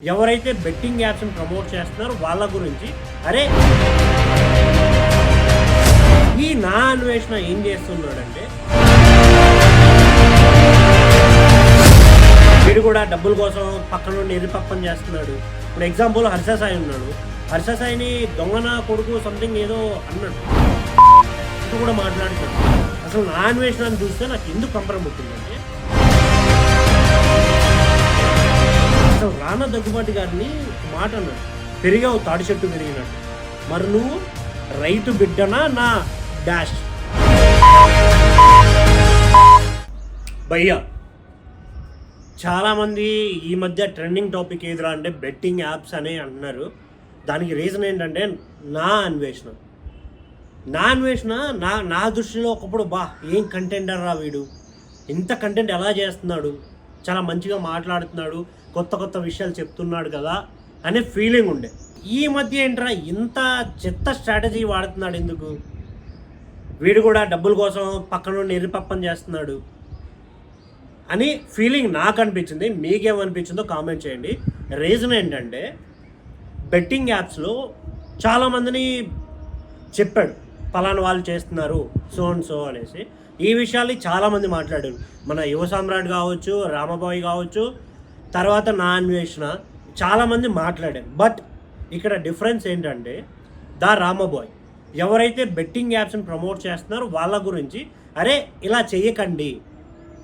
ఎవరైతే బెట్టింగ్ యాప్స్ని ప్రమోట్ చేస్తున్నారో వాళ్ళ గురించి అరే ఈ నా అన్వేషణ ఏం చేస్తున్నాడంటే వీడు కూడా డబ్బుల కోసం పక్కన నుండి ఎరిపప్పం చేస్తున్నాడు. ఇప్పుడు ఎగ్జాంపుల్ హర్ష సాయి ఉన్నాడు. హర్ష సాయిని దొంగన కొడుకు సంథింగ్ ఏదో అన్నాడు. కూడా మాట్లాడుతున్నాడు. అసలు నా అన్వేషణను చూస్తే నాకు ఎందుకు కంపరం పుట్టిందంటే అసలు రానా దగ్గుబాటి గారిని మాట అన్నాడు. పెరిగావు తాడి చెట్టు పెరిగినట్టు. మరి నువ్వు రైతు బిడ్డనా నా డాష్? భయ్యా చాలామంది ఈ మధ్య ట్రెండింగ్ టాపిక్ ఏదిరా అంటే బెట్టింగ్ యాప్స్ అని అంటున్నారు. దానికి రీజన్ ఏంటంటే నా అన్వేషణ. నా అన్వేషణ నా నా దృష్టిలో ఒకప్పుడు బా ఏం కంటెంటర్ రా వీడు? ఇంత కంటెంట్ ఎలా చేస్తున్నాడు? చాలా మంచిగా మాట్లాడుతున్నాడు. కొత్త కొత్త విషయాలు చెప్తున్నాడు కదా అనే ఫీలింగ్ ఉండే. ఈ మధ్య ఏంట్రా ఇంత చెత్త స్ట్రాటజీ వాడుతున్నాడు ఎందుకు? వీడు కూడా డబ్బుల కోసం పక్కన నుండి చేస్తున్నాడు అని ఫీలింగ్ నాకు అనిపించింది. మీకేమనిపించిందో కామెంట్ చేయండి. రీజన్ ఏంటంటే బెట్టింగ్ యాప్స్లో చాలామందిని చెప్పాడు. పలానా వాళ్ళు చేస్తున్నారు సో అండ్ సో అనేసి. ఈ విషయాలు చాలామంది మాట్లాడారు. మన యువ సామ్రాట్ కావచ్చు రామబాయి కావచ్చు తర్వాత నా అన్వేషణ చాలామంది మాట్లాడారు. బట్ ఇక్కడ డిఫరెన్స్ ఏంటంటే దా రామబాయ్ ఎవరైతే బెట్టింగ్ యాప్స్ని ప్రమోట్ చేస్తున్నారో వాళ్ళ గురించి అరే ఇలా చేయకండి.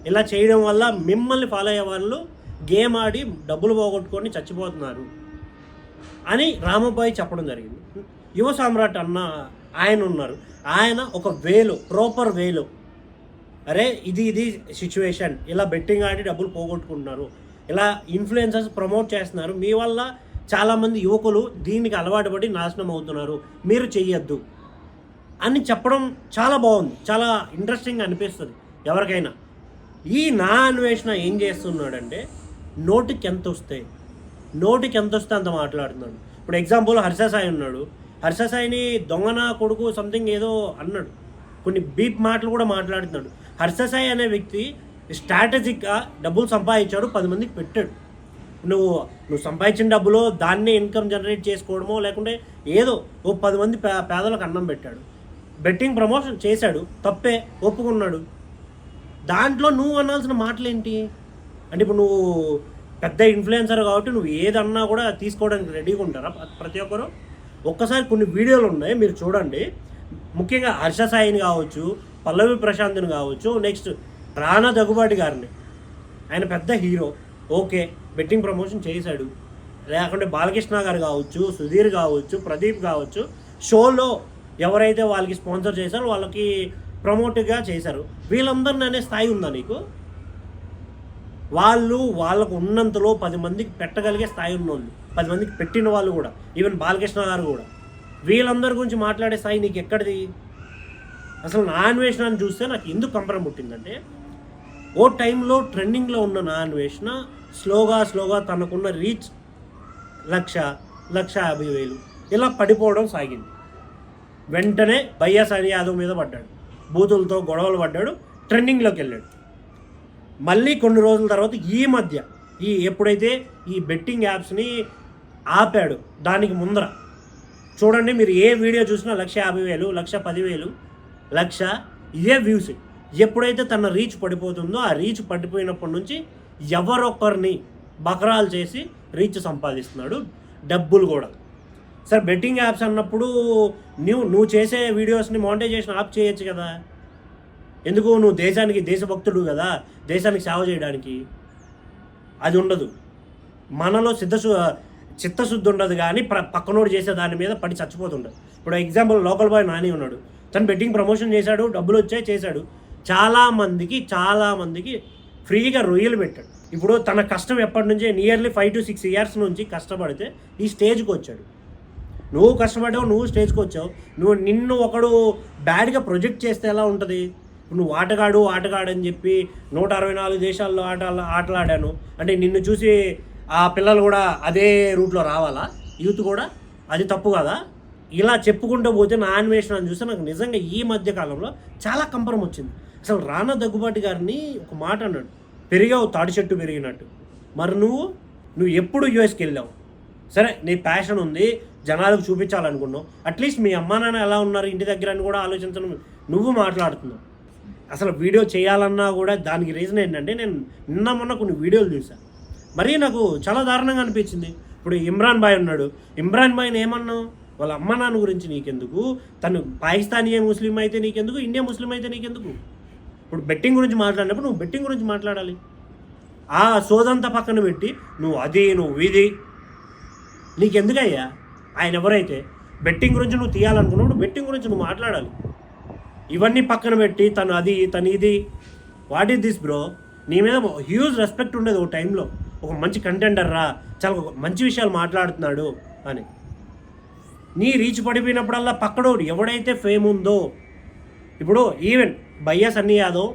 ఇలా చేయడం వల్ల మిమ్మల్ని ఫాలో అయ్యే వాళ్ళు గేమ్ ఆడి డబ్బులు పోగొట్టుకొని చచ్చిపోతున్నారు అని రామబాయ్ చెప్పడం జరిగింది. యువ సామ్రాట్ అన్న ఆయన ఉన్నారు. ఆయన ఒక వేలో ప్రాపర్ వేలో. అరే ఇది ఇది సిచ్యువేషన్ ఇలా బెట్టింగ్ ఆడి డబ్బులు పోగొట్టుకుంటున్నారు. ఇలా ఇన్ఫ్లుయెన్సర్స్ ప్రమోట్ చేస్తున్నారు. మీ వల్ల చాలామంది యువకులు దీనికి అలవాటు పడి నాశనం అవుతున్నారు. మీరు చెయ్యొద్దు అని చెప్పడం చాలా బాగుంది. చాలా ఇంట్రెస్టింగ్ అనిపిస్తుంది. ఎవరికైనా ఈ నా అన్వేషణ ఏం చేస్తున్నాడంటే నోటికి ఎంత వస్తాయి నోటికి ఎంత వస్తే అంత మాట్లాడుతున్నాడు. ఇప్పుడు ఎగ్జాంపుల్ హర్ష సాయి ఉన్నాడు. హర్ష సాయిని దొంగన కొడుకు సంథింగ్ ఏదో అన్నాడు. కొన్ని బీప్ మాటలు కూడా మాట్లాడుతున్నాడు. హర్ష సాయి అనే వ్యక్తి స్ట్రాటజిక్గా డబ్బులు సంపాదించాడు పది మందికి పెట్టాడు. నువ్వు నువ్వు సంపాదించిన డబ్బులో దాన్నే ఇన్కమ్ జనరేట్ చేసుకోవడమో లేకుంటే ఏదో ఓ పది మంది పే పేదలకు అన్నం పెట్టాడు. బెట్టింగ్ ప్రమోషన్ చేశాడు తప్పే ఒప్పుకున్నాడు. దాంట్లో నువ్వు అనాల్సిన మాటలు ఏంటి అంటే ఇప్పుడు నువ్వు పెద్ద ఇన్ఫ్లుయెన్సర్ కాబట్టి నువ్వు ఏదన్నా కూడా తీసుకోవడానికి రెడీగా ఉంటారా ప్రతి ఒక్కరు? ఒక్కసారి కొన్ని వీడియోలు ఉన్నాయి మీరు చూడండి. ముఖ్యంగా హర్ష సాయిని కావచ్చు పల్లవి ప్రశాంత్ని కావచ్చు నెక్స్ట్ రానా దగ్గుబాటి గారిని. ఆయన పెద్ద హీరో. ఓకే బెట్టింగ్ ప్రమోషన్ చేశాడు. లేకుంటే బాలకృష్ణ గారు కావచ్చు సుధీర్ కావచ్చు ప్రదీప్ కావచ్చు షోలో ఎవరైతే వాళ్ళకి స్పాన్సర్ చేశారో వాళ్ళకి ప్రమోట్గా చేశారు. వీళ్ళందరిని అనే స్థాయి ఉందా నీకు? వాళ్ళు వాళ్ళకు ఉన్నంతలో పది మందికి పెట్టగలిగే స్థాయి ఉన్నోళ్ళు. పది మందికి పెట్టిన వాళ్ళు కూడా. ఈవెన్ బాలకృష్ణ గారు కూడా. వీళ్ళందరి గురించి మాట్లాడే స్థాయి నీకు ఎక్కడిది అసలు నా అన్వేషణను చూస్తే నాకు ఎందుకు కంపరం పుట్టిందంటే ఓ టైంలో ట్రెండింగ్లో ఉన్న నా అన్వేషణ స్లోగా స్లోగా తనకున్న రీచ్ లక్ష లక్ష యాభై వేలు ఇలా పడిపోవడం సాగింది. వెంటనే బయ్యాసాని యాదవ్ మీద పడ్డాడు. బూతులతో గొడవలు పడ్డాడు ట్రెండింగ్లోకి వెళ్ళాడు. మళ్ళీ కొన్ని రోజుల తర్వాత ఈ మధ్య ఈ ఎప్పుడైతే ఈ బెట్టింగ్ యాప్స్ని ఆపాడు దానికి ముందర చూడండి మీరు ఏ వీడియో చూసినా లక్ష యాభై వేలు లక్ష పదివేలు లక్ష ఇదే వ్యూస్. ఎప్పుడైతే తన రీచ్ పడిపోతుందో ఆ రీచ్ పడిపోయినప్పటి నుంచి ఎవరొక్కరిని బకరాలు చేసి రీచ్ సంపాదిస్తున్నాడు డబ్బులు కూడా. సార్ బెట్టింగ్ యాప్స్ అన్నప్పుడు నువ్వు నువ్వు చేసే వీడియోస్ని మానిటైజేషన్ ఆప్ చేయొచ్చు కదా. ఎందుకు? నువ్వు దేశానికి దేశభక్తుడు కదా. దేశానికి సేవ చేయడానికి. అది ఉండదు. మనలో సిద్ధశు చిత్తశుద్ధి ఉండదు కానీ ప్ర పక్కనోడు చేసే దాని మీద పడి చచ్చిపోతుండదు ఇప్పుడు ఎగ్జాంపుల్ లోకల్ బాయ్ నాని ఉన్నాడు. తను బెట్టింగ్ ప్రమోషన్ చేశాడు డబ్బులు వచ్చాయి చేశాడు. చాలామందికి చాలామందికి ఫ్రీగా రొయ్యలు పెట్టాడు. ఇప్పుడు తన కష్టం ఎప్పటి నుంచే nearly five to six years నుంచి కష్టపడితే ఈ స్టేజ్కి వచ్చాడు. నువ్వు కష్టపడ్డావు నువ్వు స్టేజ్కి వచ్చావు. నువ్వు నిన్ను ఒకడు బ్యాడ్గా ప్రొజెక్ట్ చేస్తే ఎలా ఉంటుంది? నువ్వు ఆటగాడు ఆటగాడు అని చెప్పి నూట అరవై నాలుగు దేశాల్లో ఆట ఆటలాడాను. అంటే నిన్ను చూసి ఆ పిల్లలు కూడా అదే రూట్లో రావాలా? యూత్ కూడా? అది తప్పు కదా? ఇలా చెప్పుకుంటూ పోతే నా అన్వేషణ అని చూస్తే నాకు నిజంగా ఈ మధ్య కాలంలో చాలా కంపరం వచ్చింది. అసలు రానా దగ్గుబాటి గారిని ఒక మాట అన్నాడు పెరిగావు తాడి చెట్టు పెరిగినట్టు. మరి నువ్వు? నువ్వు ఎప్పుడు యూఎస్కి వెళ్ళావు? సరే నీ ప్యాషన్ ఉంది జనాలకు చూపించాలనుకున్నావు. అట్లీస్ట్ మీ అమ్మా నాన్న ఎలా ఉన్నారు ఇంటి దగ్గర అని కూడా ఆలోచించడం నువ్వు మాట్లాడుతున్నావు. అసలు వీడియో చేయాలన్నా కూడా దానికి రీజన్ ఏంటంటే నేను నిన్న మొన్న కొన్ని వీడియోలు చూసాను మరీ నాకు చాలా దారుణంగా అనిపించింది. ఇప్పుడు ఇమ్రాన్ బాయ్ ఉన్నాడు. ఇమ్రాన్ బాయ్ని ఏమన్నావు? వాళ్ళ అమ్మ నాన్న గురించి నీకెందుకు? తను పాకిస్తానీ ముస్లిం అయితే నీకెందుకు? ఇండియా ముస్లిం అయితే నీకెందుకు? ఇప్పుడు బెట్టింగ్ గురించి మాట్లాడినప్పుడు నువ్వు బెట్టింగ్ గురించి మాట్లాడాలి. ఆ సోదంతా పక్కన పెట్టి నువ్వు అది నువ్వు ఇది. నీకెందుకయ్యా? ఆయన ఎవరైతే బెట్టింగ్ గురించి నువ్వు తీయాలనుకున్నప్పుడు బెట్టింగ్ గురించి నువ్వు మాట్లాడాలి. ఇవన్నీ పక్కన పెట్టి తను అది తను ఇది. వాట్ ఈస్ దిస్ బ్రో నీ మీద హ్యూజ్ రెస్పెక్ట్ ఉండేది ఒక టైంలో ఒక మంచి కంటెండర్ రా. చాలా మంచి విషయాలు మాట్లాడుతున్నాడు అని. నీ రీచ్ పడిపోయినప్పుడల్లా పక్కడోడు ఎవడైతే ఫేమ్ ఉందో. ఇప్పుడు ఈవెన్ భయ్యా సన్నీ యాదవ్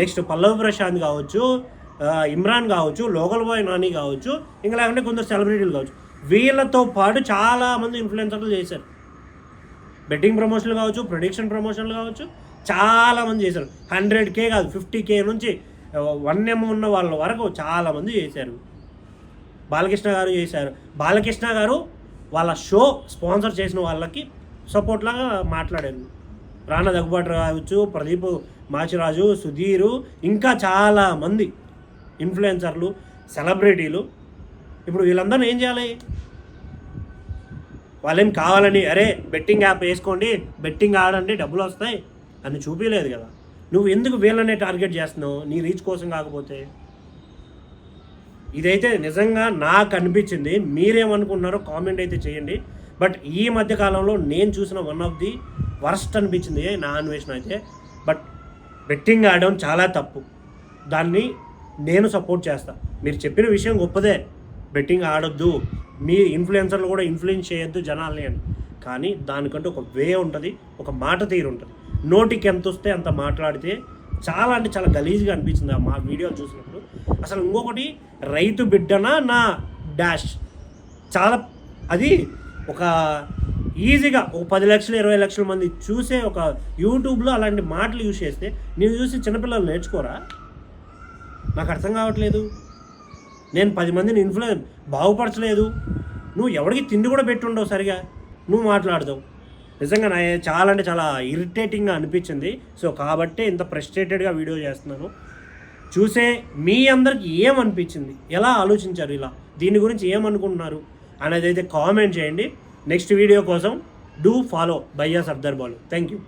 నెక్స్ట్ పల్లవ్ ప్రశాంత్ కావచ్చు ఇమ్రాన్ కావచ్చు లోకల్ బాయ్ నాని కావచ్చు ఇంకా లేకుంటే కొందరు సెలబ్రిటీలు కావచ్చు. వీళ్ళతో పాటు చాలా మంది ఇన్ఫ్లుయెన్సర్లు చేశారు. బెట్టింగ్ ప్రమోషన్లు కావచ్చు ప్రొడిక్షన్ ప్రమోషన్లు కావచ్చు చాలామంది చేశారు. హండ్రెడ్ కే కాదు ఫిఫ్టీ కే నుంచి వన్ ఎం ఉన్న వాళ్ళ వరకు చాలామంది చేశారు. బాలకృష్ణ గారు చేశారు. బాలకృష్ణ గారు వాళ్ళ షో స్పాన్సర్ చేసిన వాళ్ళకి సపోర్ట్ లాగా మాట్లాడారు. రాణా దగ్గుబాటు రావచ్చు. ప్రదీప్ మాచిరాజు సుధీరు ఇంకా చాలా మంది ఇన్ఫ్లుయెన్సర్లు సెలబ్రిటీలు. ఇప్పుడు వీళ్ళందరూ ఏం చేయాలి? వాళ్ళేం కావాలని అరే బెట్టింగ్ యాప్ వేసుకోండి బెట్టింగ్ ఆడండి డబ్బులు వస్తాయి. అని చూపించలేదు కదా. నువ్వు ఎందుకు వీళ్ళనే టార్గెట్ చేస్తున్నావు? నీ రీచ్ కోసం కాకపోతే. ఇదైతే నిజంగా నాకు అనిపించింది. మీరేమనుకున్నారో కామెంట్ అయితే చేయండి. బట్ ఈ మధ్యకాలంలో నేను చూసిన వన్ ఆఫ్ ది వర్స్ట్ అనిపించింది నా అన్వేషణ అయితే. బట్ బెట్టింగ్ ఆడడం చాలా తప్పు. దాన్ని నేను సపోర్ట్ చేస్తా. మీరు చెప్పిన విషయం గొప్పదే. బెట్టింగ్ ఆడొద్దు. మీ ఇన్ఫ్లుయెన్సర్లు కూడా ఇన్ఫ్లుయెన్స్ చేయొద్దు జనాల్ని అని. కానీ దానికంటే ఒక వే ఉంటుంది ఒక మాట తీరు ఉంటుంది. నోటికి ఎంత వస్తే అంత మాట్లాడితే చాలా అంటే చాలా గలీజ్గా అనిపించింది ఆ మా వీడియోలు చూసినప్పుడు. అసలు ఇంకొకటి రైతు బిడ్డనా నా డాష్? చాలా అది ఒక ఈజీగా ఒక పది లక్షలు ఇరవై లక్షల మంది చూసే ఒక యూట్యూబ్లో అలాంటి మాటలు యూజ్ చేస్తే నేను చూసి చిన్నపిల్లలు నేర్చుకోరా? నాకు అర్థం కావట్లేదు. నేను పది మందిని ఇన్ఫ్లుయెన్స్ బాగుపరచలేదు. నువ్వు ఎవరికి తిండి కూడా పెట్టుండవు సరిగా. నువ్వు మాట్లాడదావు. నిజంగా నా చాలా అంటే చాలా ఇరిటేటింగ్గా అనిపించింది. సో కాబట్టే ఇంత ఫ్రస్ట్రేటెడ్గా వీడియో చేస్తున్నాను. చూసే మీ అందరికి ఏమనిపించింది? ఎలా ఆలోచించారు ఇలా? దీని గురించి ఏమనుకుంటున్నారు? అనేది అయితే కామెంట్ చేయండి. నెక్స్ట్ వీడియో కోసం డూ ఫాలో బయ్యా సర్దార్ బాలు థ్యాంక్ యూ